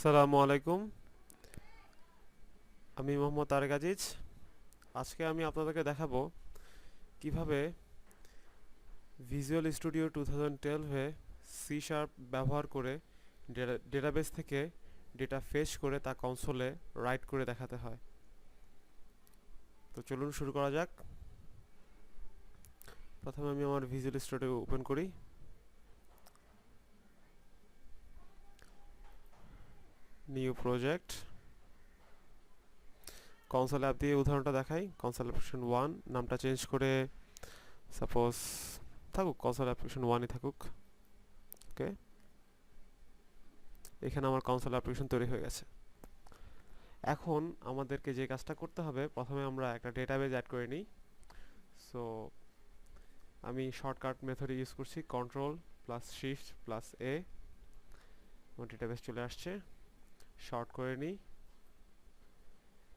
আসসালামু আলাইকুম। আমি মোহাম্মদ তারেক আজিজ। আজকে আমি আপনাদেরকে দেখাবো কীভাবে ভিজুয়াল স্টুডিও টু থাউজেন্ড টুয়েলভে সি শার্প ব্যবহার করে ডেটাবেস থেকে ডেটা ফেস করে তা কনসোলে রাইট করে দেখাতে হয়। তো চলুন শুরু করা যাক। প্রথমে আমি আমার ভিজুয়াল স্টুডিও ওপেন করি। নিউ প্রজেক্ট কনসোল অ্যাপ দিয়ে উদাহরণটা দেখাই। কনসোল অ্যাপ্লিকেশন ওয়ান নামটা চেঞ্জ করে সাপোজ থাকুক কনসোল অ্যাপ্লিকেশন ওয়ানই থাকুক। ওকে এখানে আমার কনসোল অ্যাপ্লিকেশন তৈরি হয়ে গেছে। এখন আমাদেরকে যে কাজটা করতে হবে, প্রথমে আমরা একটা ডেটাবেজ অ্যাড করে নিই। সো আমি শর্টকাট মেথড ইউজ করছি control plus shift plus A আমার ডেটাবেস চলে আসছে। শর্ট করে নিই।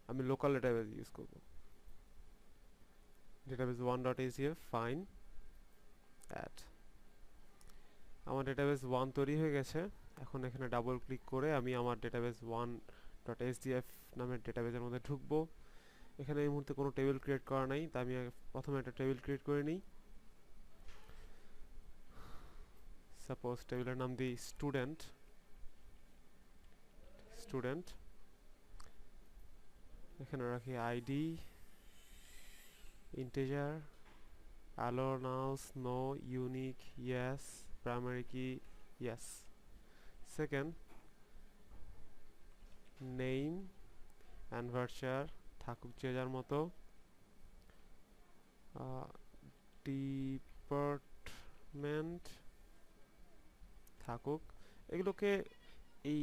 আমি লোকাল ডেটাবেস ইউজ করব। Database one dot ACF fine add আমার ডেটাবেস ওয়ান তৈরি হয়ে গেছে। এখন এখানে ডাবল ক্লিক করে আমি আমার ডেটাবেস ওয়ান ডট এসডিএফ নামের ডেটাবেসের মধ্যে ঢুকবো। এখানে এই মুহূর্তে কোনো টেবিল ক্রিয়েট করা নাই তাই আমি প্রথমে একটা টেবিল ক্রিয়েট করে নিই। সাপোজ টেবিলের নাম দিই স্টুডেন্ট স্টুডেন্ট এখানে রাখি ID integer allow nulls no unique yes primary key yes second name nvarchar থাকুক যে যার মতো। ডিপার্টমেন্ট থাকুক। এগুলোকে এই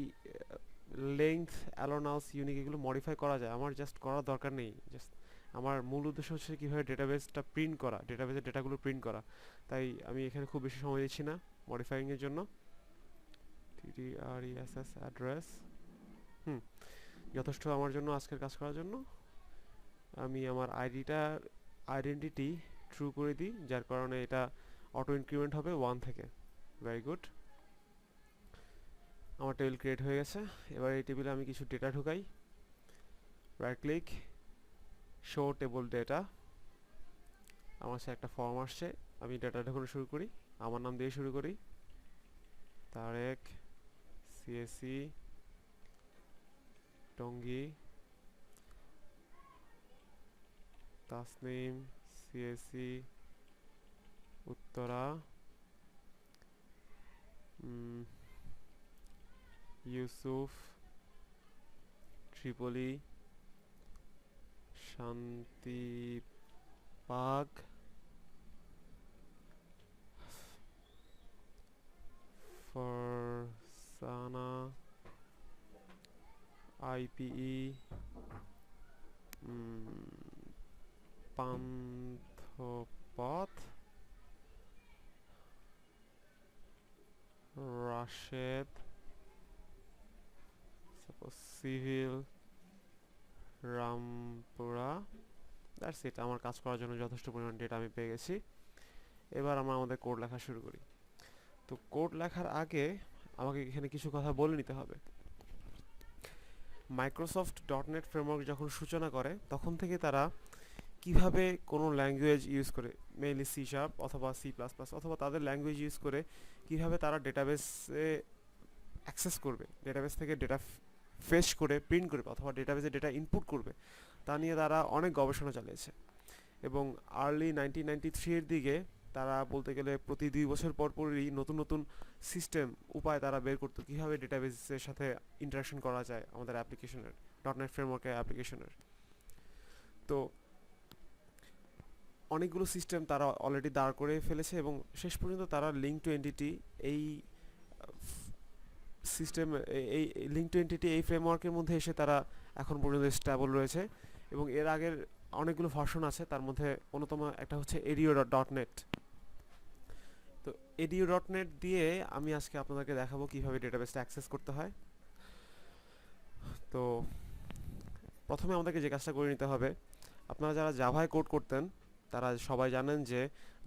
লেংথ অ্যালোনাউস ইউনিক এগুলো মডিফাই করা যায়। আমার জাস্ট করার দরকার নেই। জাস্ট আমার মূল উদ্দেশ্য হচ্ছে কীভাবে ডেটাবেসটা প্রিন্ট করা ডেটাবেসের ডেটাগুলো প্রিন্ট করা। তাই আমি এখানে খুব বেশি সময় দিচ্ছি না মডিফাইংয়ের জন্য। টিটিআরইএসএস অ্যাড্রেস হুম, যথেষ্ট আমার জন্য, আজকের কাজ করার জন্য। আমি আমার আইডিটা আইডেন্টিটি ট্রু করে দিই, যার কারণে এটা অটো ইনক্রিমেন্ট হবে ওয়ান থেকে। ভেরি গুড আমার টেবিল ক্রিয়েট হয়ে গেছে। এবার এই টেবিলে আমি কিছু ডেটা ঢুকাই। Right click show table data আমার সাথে একটা ফর্ম আসছে। আমি ডেটা ঢুকানো শুরু করি। আমার নাম দিয়ে শুরু করি। Tareq CSE Tongi, Tasnim CSE Uttara Yusuf triple E Shantibagh Farzana IPE Panthapath Rashed civil Rampura. That's it আমার কাজ করার জন্য যথেষ্ট পরিমাণ ডেটা আমি পেয়ে গেছি। এবার আমরা আমাদের কোড লেখা শুরু করি। তো কোড লেখার আগে আমাকে এখানে কিছু কথা বলে নিতে হবে। মাইক্রোসফট ডট নেট ফ্রেমওয়ার্ক যখন সূচনা করে, তখন থেকে তারা কীভাবে কোনো ল্যাঙ্গুয়েজ ইউজ করে মেইনলি সি শার্প অথবা সি প্লাস প্লাস অথবা তাদের ল্যাঙ্গুয়েজ ইউজ করে কীভাবে তারা ডেটাবেসে অ্যাক্সেস করবে ডেটাবেস থেকে ডেটা ফেচ করে প্রিন্ট করবে অথবা ডেটাবেসে ডেটা ইনপুট করবে, তা নিয়ে তারা অনেক গবেষণা চালিয়েছে। এবং আর্লি নাইনটিন নাইনটি থ্রির দিকে তারা বলতে গেলে প্রতি দুই বছর পর পরই নতুন নতুন সিস্টেম উপায় তারা বের করতো, কীভাবে ডেটাবেসের সাথে ইন্টারাকশন করা যায় আমাদের অ্যাপ্লিকেশনের ডট নেট ফ্রেমওয়ার্কের অ্যাপ্লিকেশনের তো অনেকগুলো সিস্টেম তারা অলরেডি দাঁড় করে ফেলেছে এবং শেষ পর্যন্ত তারা লিঙ্ক টু এন্টিটি এই সিস্টেম এই লিঙ্ক টু এন্টিটি এই ফ্রেমওয়ার্কের মধ্যে এসে তারা এখন পর্যন্ত স্ট্যাবল রয়েছে এবং এর আগের অনেকগুলো ভার্সন আছে, তার মধ্যে অন্যতম একটা হচ্ছে এডিও ডট নেট তো এডিও ডট নেট দিয়ে আমি আজকে আপনাদেরকে দেখাবো কীভাবে ডেটাবেসটা অ্যাক্সেস করতে হয়। তো প্রথমে আমাদেরকে যে কাজটা করে নিতে হবে, আপনারা যারা জাভায় কোড করতেন তারা সবাই জানেন যে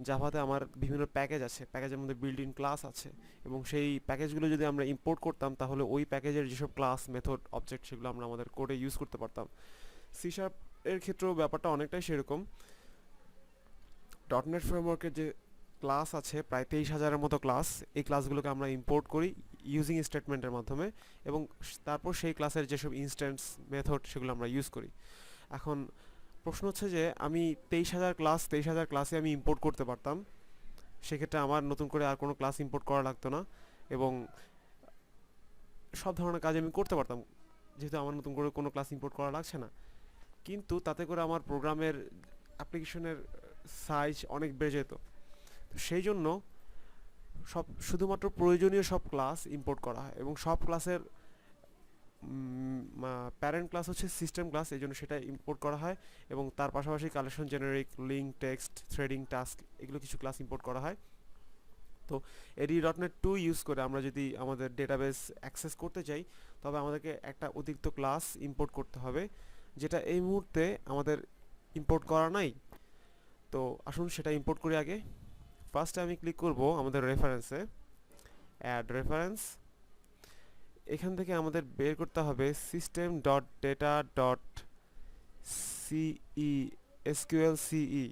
জাভাতে আমার বিভিন্ন প্যাকেজ আছে। প্যাকেজের মধ্যে বিল্ট ইন ক্লাস আছে এবং সেই প্যাকেজগুলো যদি আমরা ইম্পোর্ট করতাম, তাহলে ওই প্যাকেজের যেসব ক্লাস মেথড অবজেক্ট সেগুলো আমরা আমাদের কোডে ইউজ করতে পারতাম। সি এর ক্ষেত্রেও ব্যাপারটা অনেকটাই সেরকম। ডটনেট ফ্রেমওয়ার্কের যে ক্লাস আছে, প্রায় তেইশ হাজারের মতো ক্লাস এই ক্লাসগুলোকে আমরা ইম্পোর্ট করি ইউজিং স্টেটমেন্টের মাধ্যমে এবং তারপর সেই ক্লাসের যেসব ইনস্ট্যান্স মেথড সেগুলো আমরা ইউজ করি। এখন প্রশ্ন হচ্ছে যে, আমি তেইশ হাজার ক্লাস তেইশ হাজার ক্লাসে আমি ইম্পোর্ট করতে পারতাম। সেক্ষেত্রে আমার নতুন করে আর কোনো ক্লাস ইম্পোর্ট করা লাগতো না এবং সব ধরনের কাজ আমি করতে পারতাম। যেহেতু আমার নতুন করে কোনো ক্লাস ইম্পোর্ট করা লাগছে না। কিন্তু তাতে করে আমার প্রোগ্রামের অ্যাপ্লিকেশনের সাইজ অনেক বেড়ে যেত। তো সেই জন্য সব, শুধুমাত্র প্রয়োজনীয় সব ক্লাস ইম্পোর্ট করা হয় এবং সব ক্লাসের প্যারেন্ট ক্লাস হচ্ছে সিস্টেম ক্লাস এই জন্য সেটা ইম্পোর্ট করা হয় এবং তার পাশাপাশি collection generic link text threading task এগুলো কিছু ক্লাস ইম্পোর্ট করা হয়। তো এডি ডটনেট টু ইউজ করে আমরা যদি আমাদের ডেটাবেস অ্যাক্সেস করতে চাই, তবে আমাদেরকে একটা অতিরিক্ত ক্লাস ইম্পোর্ট করতে হবে, যেটা এই মুহূর্তে আমাদের ইম্পোর্ট করা নাই। তো আসুন সেটা ইম্পোর্ট করি আগে। ফার্স্টে আমি ক্লিক করব আমাদের রেফারেন্সে অ্যাড রেফারেন্স এখান থেকে আমাদের বের করতে হবে system dot data dot CE SQL CE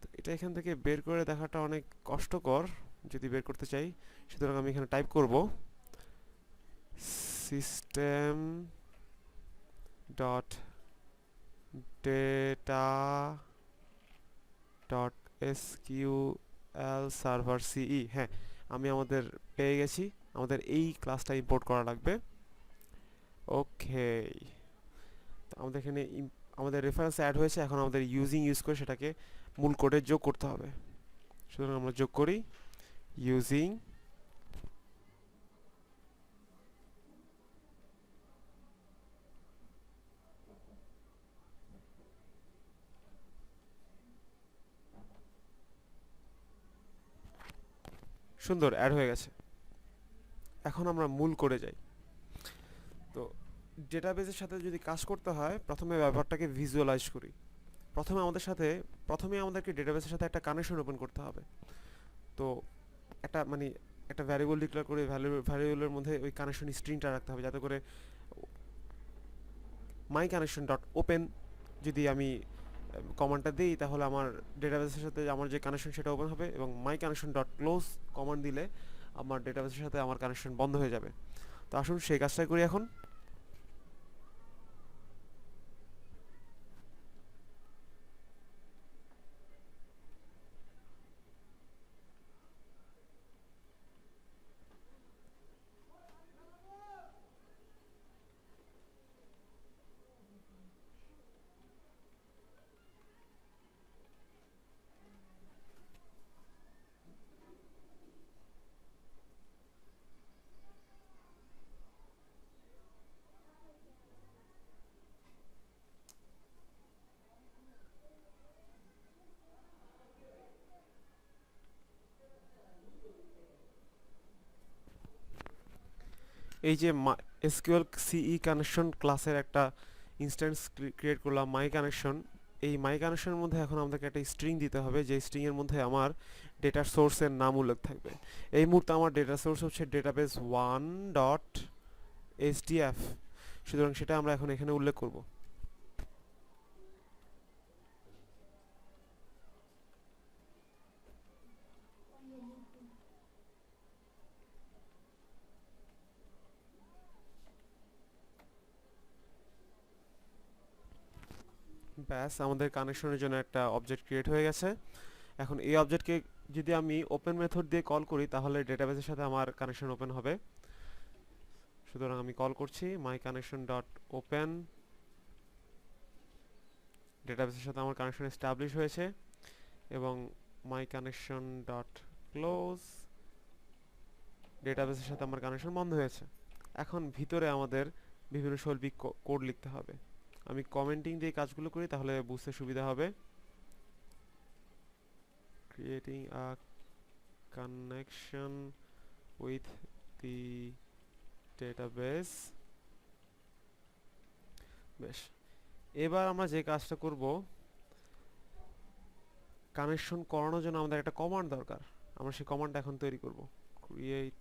তো এটা এখান থেকে বের করে দেখাটা অনেক কষ্টকর, যদি বের করতে চাই। সুতরাং আমি এখানে টাইপ করব system dot data dot SQL server CE হ্যাঁ আমি আমাদের পেয়ে গেছি। আমাদের এই ক্লাসটা ইম্পোর্ট করা লাগবে। ওকে আমাদের এখানে আমাদের রেফারেন্স অ্যাড হয়েছে, এখন আমাদের ইউজিং ইউজ করে সেটাকে মূল কোডে যোগ করতে হবে। সুতরাং আমরা যোগ করি ইউজিং সুন্দর অ্যাড হয়ে গেছে। এখন আমরা মূল করে যাই। তো ডেটাবেসের সাথে যদি কাজ করতে হয়, প্রথমে ব্যাপারটাকে ভিজুয়ালাইজ করি। প্রথমে আমাদের সাথে, প্রথমে আমাদেরকে ডেটাবেসের সাথে একটা কানেকশন ওপেন করতে হবে। তো একটা মানে একটা ভ্যারিয়েবল ডিক্লেয়ার করে ভ্যারিয়েবলের মধ্যে ওই কানেকশন স্ট্রিংটা রাখতে হবে যাতে করে মাই কানেকশন ডট ওপেন যদি আমি কমান্ডটা দিই, তাহলে আমার ডেটাবেসের সাথে আমার যে কানেকশন সেটা ওপেন হবে এবং my connection dot close command দিলে আমার ডেটাবেসের সাথে আমার কানেকশন বন্ধ হয়ে যাবে। তো আসুন সেই কাজটাই করি এখন। এই যে এসকিউএল সিই কানেকশন ক্লাসের একটা ইনস্ট্যান্স ক্রিয়েট করলাম মাই কানেকশন এই মাই কানেকশনের মধ্যে এখন আমাদেরকে একটা স্ট্রিং দিতে হবে যে স্ট্রিংয়ের মধ্যে আমার ডেটা সোর্সের নাম উল্লেখ থাকবে। এই মুহূর্তে আমার ডেটা সোর্স হচ্ছে database one dot S সুতরাং সেটা আমরা এখন এখানে উল্লেখ করব। ব্যাস আমাদের কানেকশনের জন্য একটা অবজেক্ট ক্রিয়েট হয়ে গেছে। এখন এই অবজেক্টকে যদি আমি ওপেন মেথড দিয়ে কল করি, তাহলে ডেটাবেসের সাথে আমার কানেকশন ওপেন হবে। সুতরাং আমি কল করছি মাই কানেকশন ডট ওপেন ডেটাবেসের সাথে আমার কানেকশন এস্টাবলিশ হয়েছে এবং মাই কানেকশন ডট ক্লোজ ডেটাবেসের সাথে আমার কানেকশন বন্ধ হয়েছে। এখন ভিতরে আমাদের বিভিন্ন শৈল্পিক কোড লিখতে হবে। আমি কমেন্টিং দিয়ে কাজগুলো করি, তাহলে বুঝতে সুবিধা হবে। Creating a connection with the database বেশ। এবার আমরা যে কাজটা করব কানেকশন করানোর জন্য আমাদের একটা কমান্ড দরকার। আমরা সেই কমান্ডটা এখন তৈরি করব। ক্রিয়েট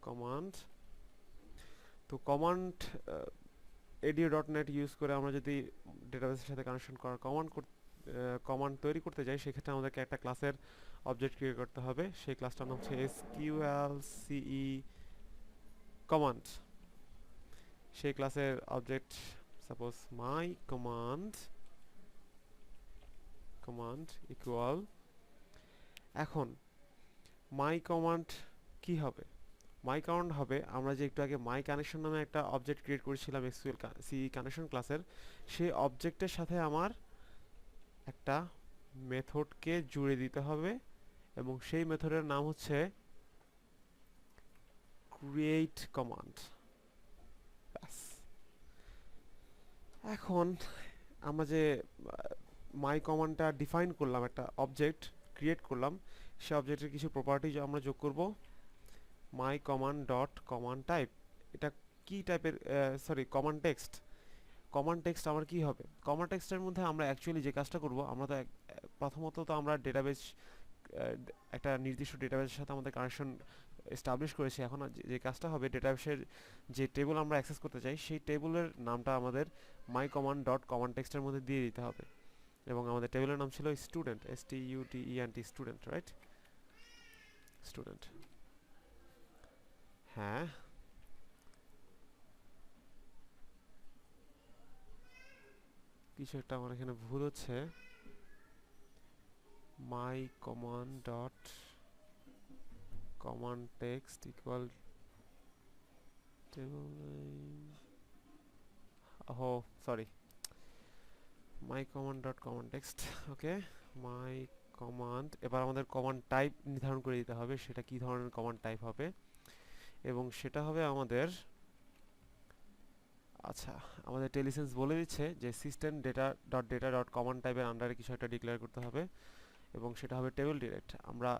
কমান্ড তো command ADO dot net use করে আমরা যদি ডেটাবেসের সাথে কানেকশন করার কমান্ড কমান্ড তৈরি করতে যাই, সেক্ষেত্রে আমাদেরকে একটা ক্লাসের অবজেক্ট ক্রিয়েট করতে হবে। সেই ক্লাসটার নাম হচ্ছে এসকিউএল সিই কমান্ড সেই ক্লাসের object suppose my command command equal এখন মাই কমান্ড কি হবে? মাই কমান্ড হবে। আমরা যে একটু আগে মাই কানেকশন নামে একটা অবজেক্ট ক্রিয়েট করেছিলাম এসকিউএল সি কানেকশন ক্লাসের সেই অবজেক্টের সাথে আমার একটা মেথডকে জুড়ে দিতে হবে এবং সেই মেথডের নাম হচ্ছে ক্রিয়েট কমান্ড ব্যাস। এখন আমরা যে মাই কমান্ডটা ডিফাইন করলাম, একটা অবজেক্ট ক্রিয়েট করলাম, সে অবজেক্টের কিছু প্রপার্টি আমরা যোগ করব। My command dot command type এটা কি টাইপের sorry command text command text আমার কি হবে? কমান্ড টেক্সটের মধ্যে আমরা অ্যাকচুয়ালি যে কাজটা করব, আমরা তো প্রথমত তো আমরা ডেটাবেস একটা নির্দিষ্ট ডেটাবেসের সাথে আমাদের কানেকশন এস্টাবলিশ করেছি। এখন যে কাজটা হবে ডেটাবেসের যে টেবিল আমরা অ্যাক্সেস করতে চাই, সেই টেবিলের নামটা আমাদের মাই কমান্ড ডট কমান্ড টেক্সটের মধ্যে দিয়ে দিতে হবে। এবং আমাদের টেবিলের নাম ছিল student S T U T E N T student right student হ্যাঁ। কিছু একটা আমার এখানে ভুল হচ্ছে। My command dot command text equal table O sorry my command dot command text okay my command এবার আমাদের কমান্ড টাইপ নির্ধারণ করে দিতে হবে, সেটা কি ধরনের কমান্ড টাইপ হবে? এবং সেটা হবে আমাদের আচ্ছা আমাদের টেলিসেন্স বলে দিচ্ছে যে system data dot data dot command টাইপের আন্ডারে কিছু একটা ডিক্লেয়ার করতে হবে এবং সেটা হবে টেবিল ডিরেক্ট আমরা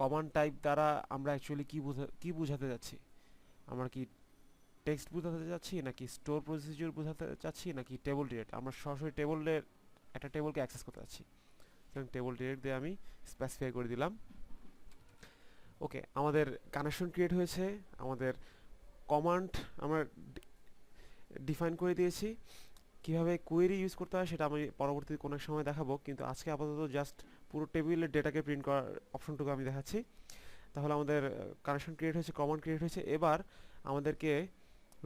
কমান্ড টাইপ দ্বারা আমরা অ্যাকচুয়ালি কী বুঝা, কী বোঝাতে যাচ্ছি? আমরা কি টেক্সট বোঝাতে যাচ্ছি নাকি স্টোর প্রসিডিউর বোঝাতে চাচ্ছি নাকি টেবিল ডিরেক্ট আমরা সরাসরি টেবিলের একটা টেবিলকে অ্যাক্সেস করতে সুতরাং টেবিল ডিরেক্ট দিয়ে আমি স্পেসিফাই করে দিলাম। ওকে আমাদের কানেকশন ক্রিয়েট হয়েছে, আমাদের কমান্ড আমরা ডিফাইন করে দিয়েছি। কীভাবে কোয়েরি ইউজ করতে হয় সেটা আমি পরবর্তীতে কোনো সময় দেখাবো, কিন্তু আজকে আপাতত জাস্ট পুরো টেবিলের ডেটাকে প্রিন্ট করার অপশনটুকু আমি দেখাচ্ছি। তাহলে আমাদের কানেকশন ক্রিয়েট হয়েছে কমান্ড ক্রিয়েট হয়েছে, এবার আমাদেরকে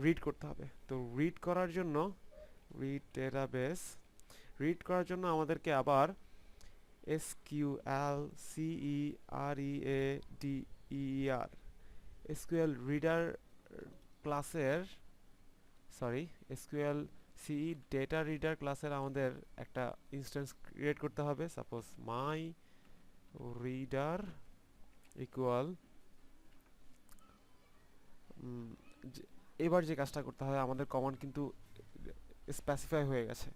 রিড করতে হবে। তো রিড করার জন্য রিড ডেটাবেস রিড করার জন্য আমাদেরকে আবার S Q L CE R E A D E R SQL reader ক্লাসের sorry SQL CE data reader ক্লাসের আমাদের একটা ইনস্ট্যান্স ক্রিয়েট করতে হবে। সাপোজ মাই রিডার ইকুয়াল এবার যে কাজটা করতে হবে আমাদের কমান্ড কিন্তু স্পেসিফাই হয়ে গেছে।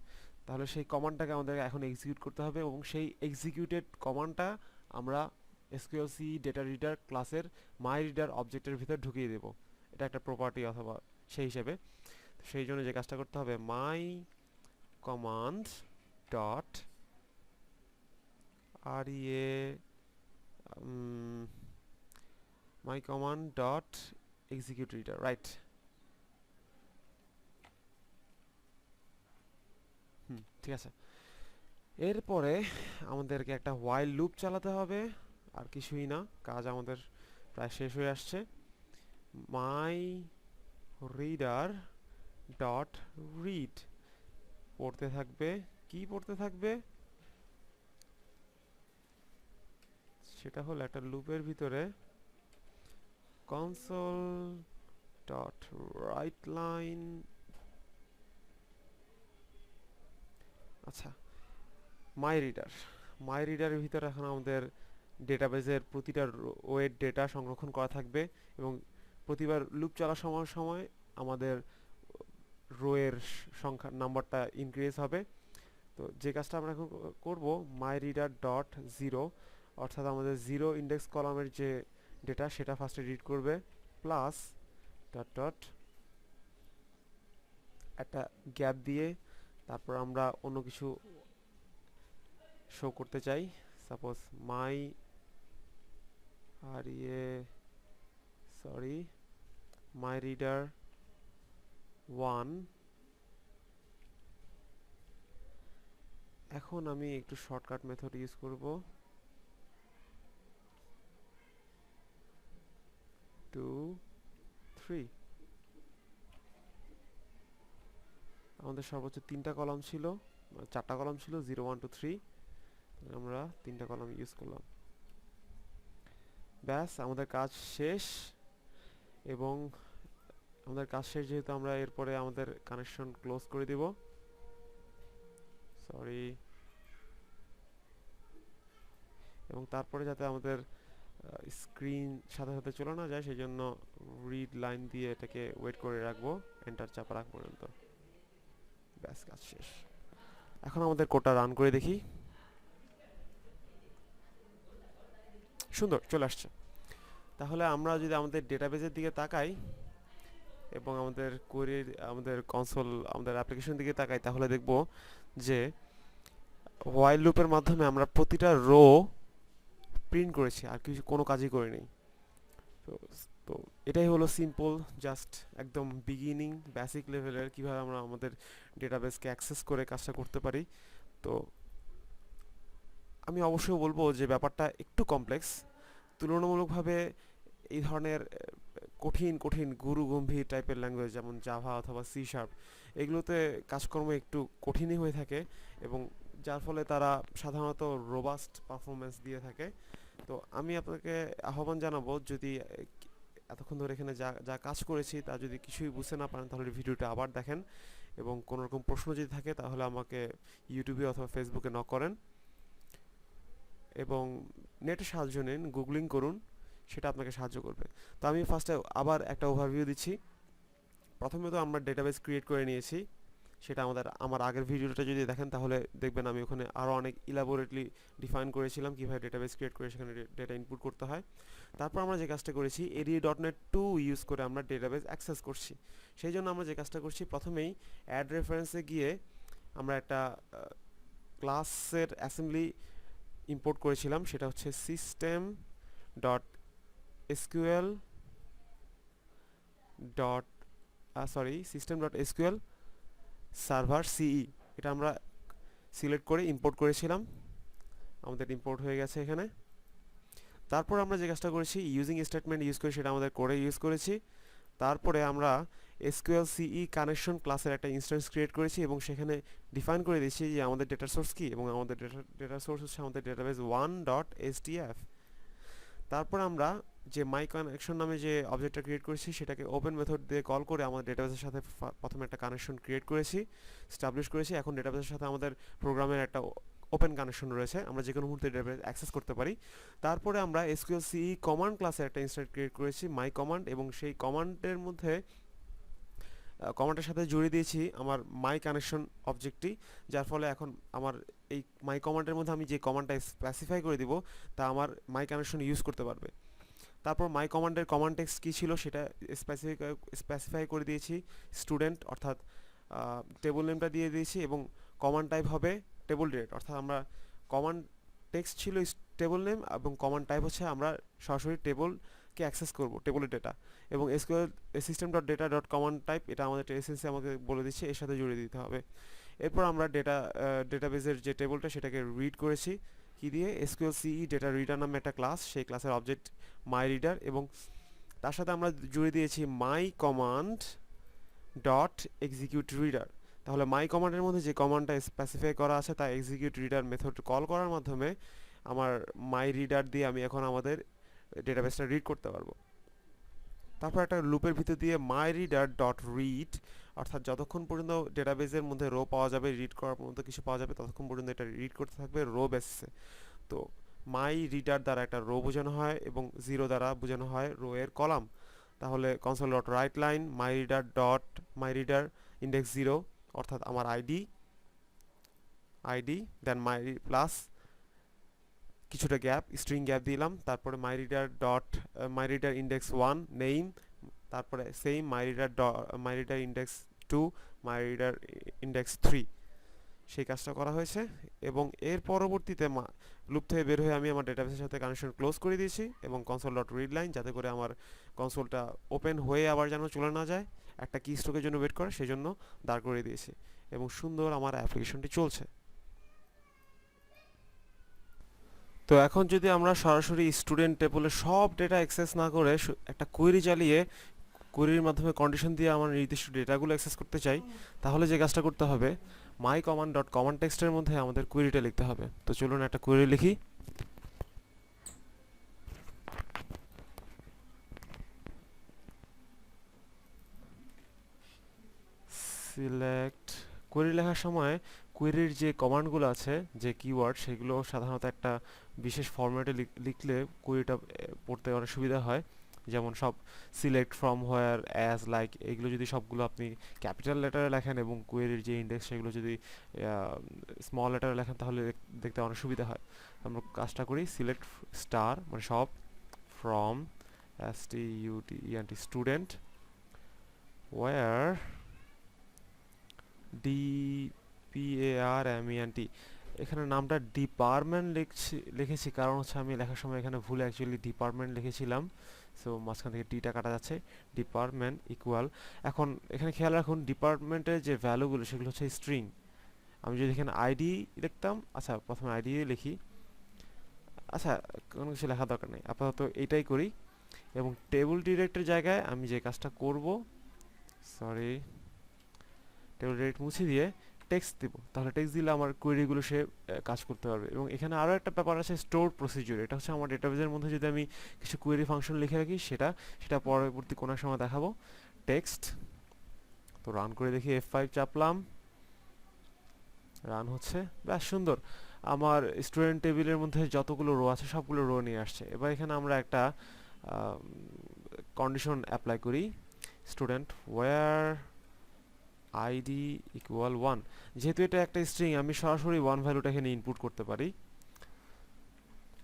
তাহলে সেই কমান্ডটাকে আমাদের এখন এক্সিকিউট করতে হবে এবং সেই এক্সিকিউটেড কমান্ডটা আমরা এসকিউএলসি ডেটা রিডার ক্লাসের মাই রিডার অবজেক্টের ভিতর ঢুকিয়ে দেব। এটা একটা প্রপার্টি অথবা সেই হিসেবে। সেই জন্য যে কাজটা করতে হবে মাই কমান্ড ডট আর ইয়ে my command dot execute reader right হুম, ঠিক আছে। এরপরে আমাদেরকে একটা হোয়াইল লুপ চালাতে হবে, আর কিছুই না, কাজ আমাদের প্রায় শেষ হয়ে আসছে। মাই রিডার ডট রিড পড়তে থাকবে। কি পড়তে থাকবে? সেটা হলো একটা লুপের ভিতরে কনসোল ডট রাইট লাইন আচ্ছা মাই রিডার মাই রিডারের ভিতরে এখন আমাদের ডেটাবেজের প্রতিটা ওয়ের ডেটা সংরক্ষণ করা থাকবে এবং প্রতিবার লুপ চলার সময় সময় আমাদের রোয়ের সংখ্যা নাম্বারটা ইনক্রিজ হবে। তো যে কাজটা আমরা এখন করব মাই রিডার ডট জিরো অর্থাৎ আমাদের জিরো ইন্ডেক্স কলামের যে ডেটা সেটা ফার্স্টে রিড করবে প্লাস ডট ডট একটা গ্যাপ দিয়ে তারপর আমরা অন্য কিছু শো করতে চাই। সাপোজ মাই আর ইয়ে সরি মাই রিডার ওয়ান এখন আমি একটু শর্টকাট মেথড ইউজ করব। টু থ্রি আমাদের সর্বোচ্চ তিনটা কলাম ছিল চারটা কলাম ছিল জিরো ওয়ান টু থ্রি আমরা তিনটা কলাম ইউজ করলাম। ব্যাস, আমাদের কাজ শেষ এবং আমাদের কাজ শেষ যেহেতু আমরা এরপরে আমাদের কানেকশন ক্লোজ করে দিব। সরি এবং তারপরে যাতে আমাদের স্ক্রিন সাথে সাথে চলে না যায় সেই জন্য রিড লাইন দিয়ে এটাকে ওয়েট করে রাখব এন্টার চাপা রাখ পর্যন্ত। ব্যাস, কাজ শেষ। এখন আমাদের কোটা রান করে দেখি। সুন্দর, চলে আসছে। তাহলে আমরা যদি আমাদের ডেটাবেজের দিকে তাকাই এবং আমাদের কোয়েরির আমাদের কনসোল আমাদের অ্যাপ্লিকেশন দিকে তাকাই, তাহলে দেখব যে হোয়াইল লুপের মাধ্যমে আমরা প্রতিটা রো প্রিন্ট করেছি, আর কিছু, কোনো কাজই করিনি। তো তো এটাই হলো সিম্পল জাস্ট একদম বিগিনিং বেসিক লেভেলের কীভাবে আমরা আমাদের ডেটাবেসকে অ্যাক্সেস করে কাজটা করতে পারি। তো আমি অবশ্যই বলব যে ব্যাপারটা একটু কমপ্লেক্স তুলনামূলকভাবে এই ধরনের কঠিন কঠিন, গুরু গম্ভীর টাইপের ল্যাঙ্গুয়েজ যেমন জাভা অথবা সি শার্প এগুলোতে কাজকর্ম একটু কঠিনই হয়ে থাকে এবং যার ফলে তারা সাধারণত রোবাস্ট পারফরমেন্স দিয়ে থাকে। তো আমি আপনাকে আহ্বান জানাব যদি এতক্ষণ ধরে এখানে যা যা কাজ করেছি তা যদি কিছুই বুঝতে না পারেন, তাহলে ভিডিওটা আবার দেখেন এবং কোনো রকম প্রশ্ন যদি থাকে, তাহলে আমাকে ইউটিউবে অথবা ফেসবুকে নক করেন এবং নেটের সাহায্য নিন গুগলিং করুন, সেটা আপনাকে সাহায্য করবে। তো আমি ফার্স্টে আবার একটা ওভারভিউ দিচ্ছি। প্রথমে তো আমরা ডেটাবেস ক্রিয়েট করে নিয়েছি। সেটা আমাদের, আমার আগের ভিডিওটা যদি দেখেন তাহলে দেখবেন আমি ওখানে আরও অনেক ইলাবোরেটলি ডিফাইন করেছিলাম কীভাবে ডেটাবেস ক্রিয়েট করে সেখানে ডেটা ইনপুট করতে হয়। তারপর আমরা যে কাজটা করেছি ADO dot net to use করে আমরা ডেটাবেস অ্যাক্সেস করছি। সেই জন্য আমরা যে কাজটা করছি, প্রথমেই অ্যাড রেফারেন্সে গিয়ে আমরা একটা ক্লাসের অ্যাসেম্বলি ইম্পোর্ট করেছিলাম, সেটা হচ্ছে system dot SQL dot sorry system dot SQL server CE, এটা আমরা সিলেক্ট করে ইম্পোর্ট করেছিলাম। আমাদের ইম্পোর্ট হয়ে গেছে এখানে। তারপর আমরা যে কাজটা করেছি ইউজিং স্টেটমেন্ট ইউজ করে সেটা আমাদের করে ইউজ করেছি। তারপরে আমরা এসকিউএল সিই কানেকশন ক্লাসের একটা ইনস্ট্যান্স ক্রিয়েট করেছি এবং সেখানে ডিফাইন করে দিয়েছি যে আমাদের ডেটা সোর্স কী এবং আমাদের ডেটা ডেটা সোর্স হচ্ছে আমাদের ডেটাবেস ওয়ান ডট এসটিএফ তারপর আমরা যে মাই কানেকশন নামে যে অবজেক্টটা ক্রিয়েট করেছি, সেটাকে ওপেন মেথড দিয়ে কল করে আমাদের ডেটাবেসের সাথে প্রথমে একটা কানেকশন ক্রিয়েট করেছি স্টাবলিশ করেছি। এখন ডেটাবেসের সাথে আমাদের প্রোগ্রামের একটা ওপেন কানেকশন রয়েছে। আমরা যে কোনো মুহূর্তে ডেটাবেস অ্যাক্সেস করতে পারি। তারপরে আমরা এসকিউএল সিই কমান্ড ক্লাসে একটা ইনস্ট্যান্ট ক্রিয়েট করেছি মাই কমান্ড এবং সেই কমান্ডের মধ্যে কমান্ডের সাথে জুড়ে দিয়েছি আমার মাই কানেকশন অবজেক্টটি যার ফলে এখন আমার এই মাই কমান্ডের মধ্যে আমি যে কমান্ডটা স্পেসিফাই করে দিব, তা আমার মাই কানেকশন ইউজ করতে পারবে। তারপর মাই কমান্ডের কমান্ড টেক্সট কী ছিল সেটা স্পেসিফাই স্পেসিফাই করে দিয়েছি স্টুডেন্ট অর্থাৎ টেবল নেমটা দিয়ে দিয়েছি এবং কমান্ড টাইপ হবে টেবল ডিরেক্ট অর্থাৎ আমরা কমান্ড টেক্সট ছিল টেবল নেম এবং কমান্ড টাইপ হচ্ছে আমরা সরাসরি টেবলকে অ্যাক্সেস করব, টেবলের ডেটা এবং SQL system dot data dot command type এটা আমাদের এসেন্সে আমাকে বলে দিচ্ছে, এর সাথে জুড়ে দিতে হবে। এরপর আমরা ডেটা ডেটাবেজের যে টেবলটা সেটাকে রিড করেছি। কি দিয়ে? এসকিউএল সিই ডেটা রিডার নামে একটা ক্লাস সেই ক্লাসের অবজেক্ট মাই রিডার এবং তার সাথে আমরা জুড়ে দিয়েছি my command dot execute reader তাহলে মাই কমান্ডের মধ্যে যে কমান্ডটা স্পেসিফাই করা আছে, তা এক্সিকিউট রিডার মেথড কল করার মাধ্যমে আমার মাই রিডার দিয়ে আমি এখন আমাদের ডেটাবেসটা রিড করতে পারব। তারপর একটা লুপের ভিতর দিয়ে মাই রিডার ডট রিড অর্থাৎ যতক্ষণ পর্যন্ত ডেটাবেসের মধ্যে রো পাওয়া যাবে রিড করার মতো কিছু পাওয়া যাবে, ততক্ষণ পর্যন্ত এটা রিড করতে থাকবে রো বেসিসে তো মাই রিডার দ্বারা একটা রো বোঝানো হয় এবং জিরো দ্বারা বোঝানো হয় রো এর কলাম তাহলে console dot write line my reader dot my reader index zero অর্থাৎ আমার ID ID then my plus কিছুটা গ্যাপ স্ট্রিং গ্যাপ দিলাম, তারপরে my reader dot my reader index one name তারপরে same my reader my reader index two my reader index three সেই কাজটা করা হয়েছে। এবং এর পরবর্তীতে লুপ থেকে বের হয়ে আমি আমার ডেটাবেসের সাথে কানেকশন ক্লোজ করে দিয়েছি এবং কনসোল ডট রিড লাইন যাতে করে আমার কনসোলটা ওপেন হয়ে আবার যেন চলে না যায়। একটা কি স্ট্রোকের জন্য ওয়েট করে সেই জন্য দাঁড় করে দিয়েছি। এবং সুন্দর আমার অ্যাপ্লিকেশনটি চলছে। তো এখন যদি আমরা সরাসরি স্টুডেন্ট টেবলে সব ডেটা অ্যাক্সেস না করে একটা কোয়েরি চালিয়ে কোয়েরির মাধ্যমে কন্ডিশন দিয়ে আমার নির্দিষ্ট ডেটাগুলো অ্যাক্সেস করতে চাই, তাহলে যে কাজটা করতে হবে মাই কমান্ড ডট কমান্ড টেক্সটের মধ্যে আমাদের কোয়েরিটা লিখতে হবে। তো চলুন একটা কোয়েরি লিখি। সিলেক্ট কোয়েরি লেখার সময় কোয়েরির যে কমান্ডগুলো আছে, যে কিওয়ার্ড সেগুলো সাধারণত একটা বিশেষ ফরম্যাটে লিখলে কোয়েরিটা পড়তে অনেক সুবিধা হয়। যেমন সব select from where as like এগুলো যদি সবগুলো আপনি ক্যাপিটাল লেটারে লেখেন এবং কোয়েরির যে ইন্ডেক্স সেগুলো যদি স্মল লেটারে লেখেন তাহলে দেখ- দেখতে অনেক সুবিধা হয়। আমরা কাজটা করি সিলেক্ট স্টার মানে সব from S T U T student where D P A R M T এখানে নামটা ডিপার্টমেন্ট লিখছি, লিখেছি। কারণ হচ্ছে আমি লেখার সময় এখানে ভুলে অ্যাকচুয়ালি ডিপার্টমেন্ট লিখেছিলাম। সো মাঝখান থেকে টিটা কাটা যাচ্ছে। ডিপার্টমেন্ট ইকুয়াল এখন এখানে খেয়াল রাখুন ডিপার্টমেন্টের যে ভ্যালুগুলো সেগুলো হচ্ছে স্ট্রিং আমি যদি এখানে আইডি লিখতাম আচ্ছা প্রথমে আইডি লিখি। আচ্ছা কোনো কিছু লেখা দরকার নেই। আপাতত এটাই করি। এবং টেবিল ডিরেক্টের জায়গায় আমি যে কাজটা করব সরি টেবিল ডিরেক্ট মুছে দিয়ে টেক্সট দিব, তাহলে টেক্সট দিলে আমার কোয়েরিগুলো সে কাজ করতে পারবে। এবং এখানে আরও একটা ব্যাপার আছে স্টোর প্রসিজিওর এটা হচ্ছে আমার ডেটাবেজের মধ্যে যদি আমি কিছু কোয়েরি ফাংশন লিখে রাখি, সেটা সেটা পরবর্তী কোনো সময় দেখাবো। টেক্সট তো রান করে দেখি এফ ফাইভ চাপলাম। রান হচ্ছে বেশ সুন্দর। আমার স্টুডেন্ট টেবিলের মধ্যে যতগুলো রো আছে, সবগুলো রো নিয়ে আসছে। এবার এখানে আমরা একটা কন্ডিশন অ্যাপ্লাই করি। Student where ID equal one যেহেতু এটা একটা স্ট্রিং আমি সরাসরি ওয়ান ভ্যালুটা এখানে ইনপুট করতে পারি।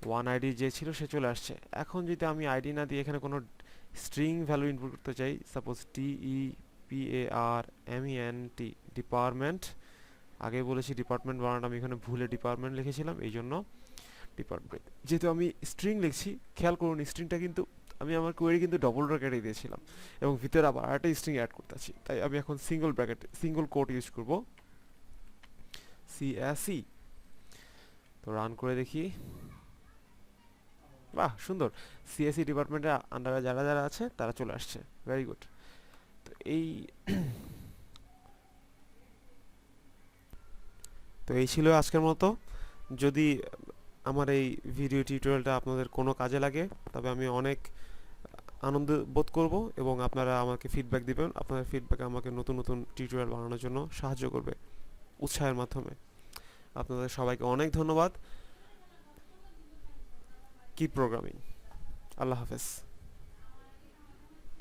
ওয়ান আইডি যে ছিল সে চলে আসছে। এখন যদি আমি আইডি না দিয়ে এখানে কোনো স্ট্রিং ভ্যালু ইনপুট করতে চাই suppose T E P A R M E N T department আগে বলেছি ডিপার্টমেন্ট বানানো আমি এখানে ভুলে ডিপার্টমেন্ট লিখেছিলাম এই জন্য ডিপার্টমেন্ট যেহেতু আমি স্ট্রিং লিখছি, খেয়াল করুন স্ট্রিংটা কিন্তু আমি আমার কোয়েরি কিন্তু ডবল ব্র্যাকেটে দিয়েছিলাম এবং ভিতরে আবার আরেকটা স্ট্রিং অ্যাড করতেছি। তাই আমি এখন single bracket single quote use করব। সি তো রান করে দেখি। বাহ, সুন্দর। সিএসসি ডিপার্টমেন্টের আন্ডারে যারা যারা আছে, তারা চলে আসছে। ভেরি গুড তো এই তো এই ছিল আজকের মতো। যদি আমার এই ভিডিও টিউটোরিয়ালটা আপনাদের কোনো কাজে লাগে, তবে আমি অনেক আনন্দ বোধ করব এবং আপনারা আমাকে ফিডব্যাক দিবেন। আপনাদের ফিডব্যাক আমাকে নতুন নতুন টিউটোরিয়াল বানানোর জন্য সাহায্য করবে উৎসাহের মাধ্যমে। আপনাদের সবাইকে অনেক ধন্যবাদ। কি প্রোগ্রামিং আল্লাহ হাফেজ।